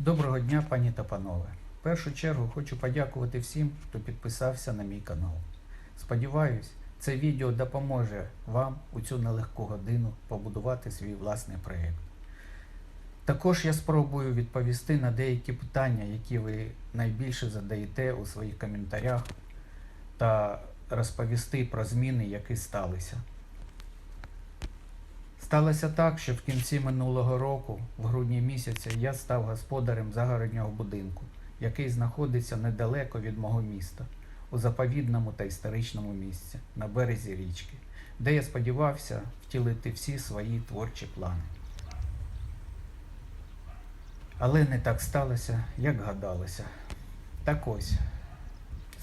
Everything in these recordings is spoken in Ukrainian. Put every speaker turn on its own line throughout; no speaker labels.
Доброго дня, пані та панове. В першу чергу хочу подякувати всім, хто підписався на мій канал. Сподіваюсь, це відео допоможе вам у цю нелегку годину побудувати свій власний проєкт. Також я спробую відповісти на деякі питання, які ви найбільше задаєте у своїх коментарях, та розповісти про зміни, які сталися. Сталося так, що в кінці минулого року, в грудні місяці, я став господарем загороднього будинку, який знаходиться недалеко від мого міста, у заповідному та історичному місці на березі річки, де я сподівався втілити всі свої творчі плани. Але не так сталося, як гадалося. Так ось,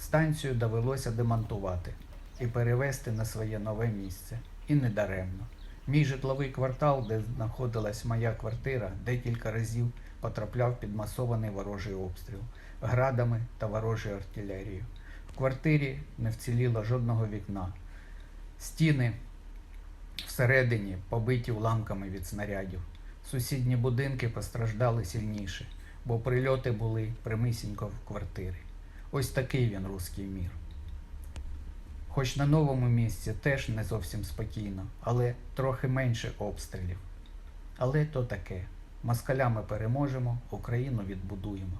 станцію довелося демонтувати і перевести на своє нове місце. І не даремно. Мій житловий квартал, де знаходилась моя квартира, декілька разів потрапляв під масований ворожий обстріл градами та ворожою артилерією. В квартирі не вціліло жодного вікна. Стіни всередині побиті уламками від снарядів. Сусідні будинки постраждали сильніше, бо прильоти були прямисінько в квартири. Ось такий він руський мір. Хоч на новому місці теж не зовсім спокійно, але трохи менше обстрілів. Але то таке. Москалями переможемо, Україну відбудуємо.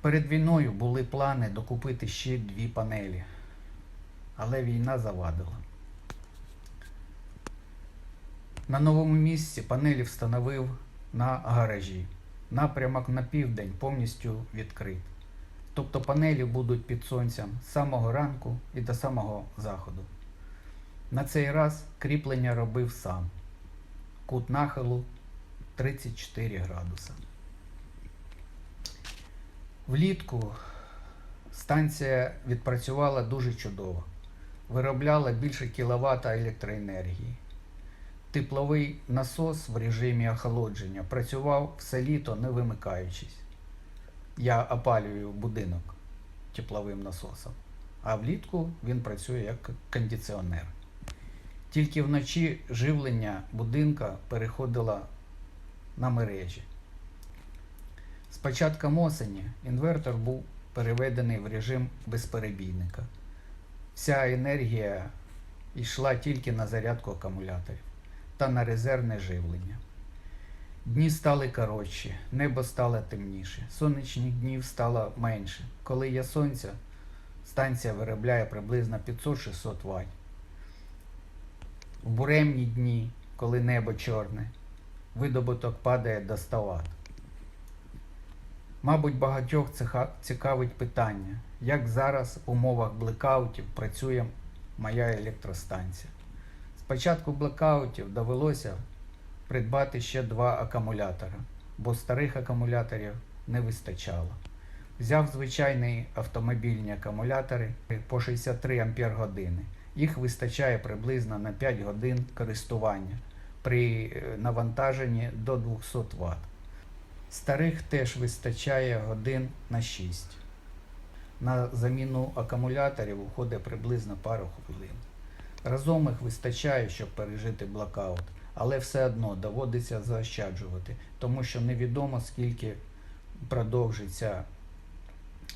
Перед війною були плани докупити ще дві панелі, але війна завадила. На новому місці панелі встановив на гаражі. Напрямок на південь повністю відкрит. Тобто панелі будуть під сонцем з самого ранку і до самого заходу. На цей раз кріплення робив сам. Кут нахилу 34 градуса. Влітку станція відпрацювала дуже чудово. Виробляла більше кіловата електроенергії. Тепловий насос в режимі охолодження працював все літо не вимикаючись. Я опалюю будинок тепловим насосом, а влітку він працює як кондиціонер. Тільки вночі живлення будинка переходило на мережі. З початком осені інвертор був переведений в режим безперебійника. Вся енергія йшла тільки на зарядку акумуляторів та на резервне живлення. Дні стали коротші, небо стало темніше, сонячних днів стало менше. Коли є сонце, станція виробляє приблизно 500-600 Вт. В буремні дні, коли небо чорне, видобуток падає до 100 Вт. Мабуть, багатьох цікавить питання, як зараз в умовах блекаутів працює моя електростанція. Спочатку блекаутів довелося придбати ще два акумулятора, бо старих акумуляторів не вистачало. Взяв звичайні автомобільні акумулятори по 63 Ампер години. Їх вистачає приблизно на 5 годин користування при е, навантаженні до 200 Вт. Старих теж вистачає годин на 6. На заміну акумуляторів уходить приблизно пару хвилин. Разом їх вистачає, щоб пережити блокаут, але все одно доводиться заощаджувати, тому що невідомо скільки продовжиться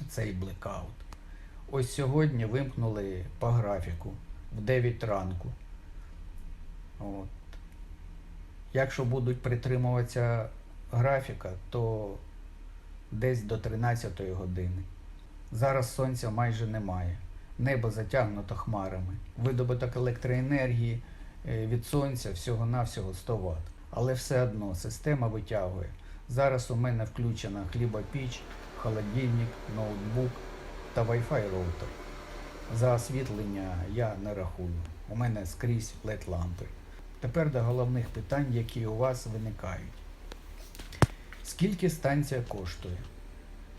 цей блекаут. Ось сьогодні вимкнули по графіку в 9 ранку. От. Якщо будуть притримуватися графіка, то десь до 13 години. Зараз сонця майже немає. Небо затягнуто хмарами. Видобуток електроенергії від сонця всього-навсього 100 Вт. Але все одно система витягує. Зараз у мене включена хлібопіч, холодильник, ноутбук та Wi-Fi роутер. За освітлення я не рахую. У мене скрізь led лампи. Тепер до головних питань, які у вас виникають. Скільки станція коштує?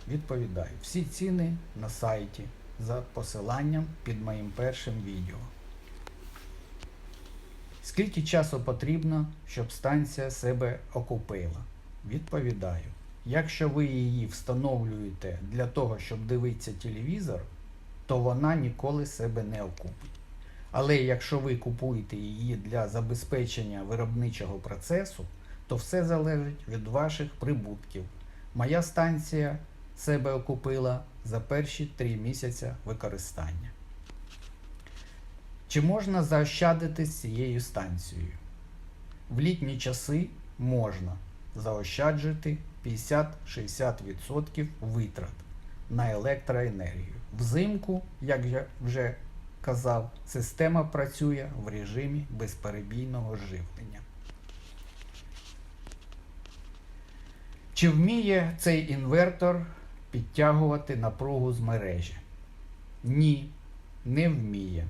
Відповідаю. Всі ціни на сайті за посиланням під моїм першим відео. Скільки часу потрібно, щоб станція себе окупила? Відповідаю. Якщо ви її встановлюєте для того, щоб дивитися телевізор, то вона ніколи себе не окупить. Але якщо ви купуєте її для забезпечення виробничого процесу, то все залежить від ваших прибутків. Моя станція себе окупила за перші три місяці використання. Чи можна заощадити з цією станцією? В літні часи можна заощаджити 50-60% витрат на електроенергію. Взимку, як я вже казав, система працює в режимі безперебійного живлення. Чи вміє цей інвертор підтягувати напругу з мережі? Ні, не вміє.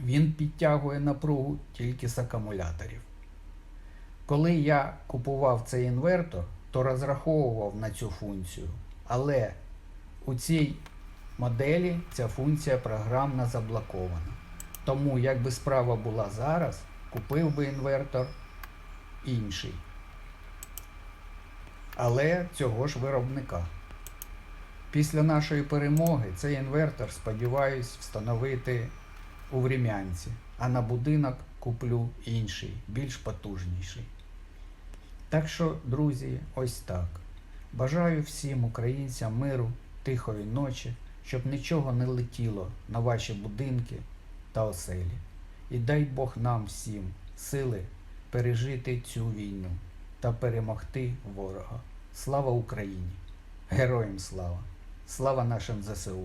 Він підтягує напругу тільки з акумуляторів. Коли я купував цей інвертор, то розраховував на цю функцію, але у цій моделі ця функція програмно заблокована. Тому, якби справа була зараз, купив би інвертор інший. Але цього ж виробника. Після нашої перемоги цей інвертор, сподіваюсь, встановити у Врем'янці, а на будинок куплю інший, більш потужніший. Так що, друзі, ось так. Бажаю всім українцям миру, тихої ночі, щоб нічого не летіло на ваші будинки та оселі. І дай Бог нам всім сили пережити цю війну та перемогти ворога. Слава Україні! Героям слава! Слава нашим ЗСУ!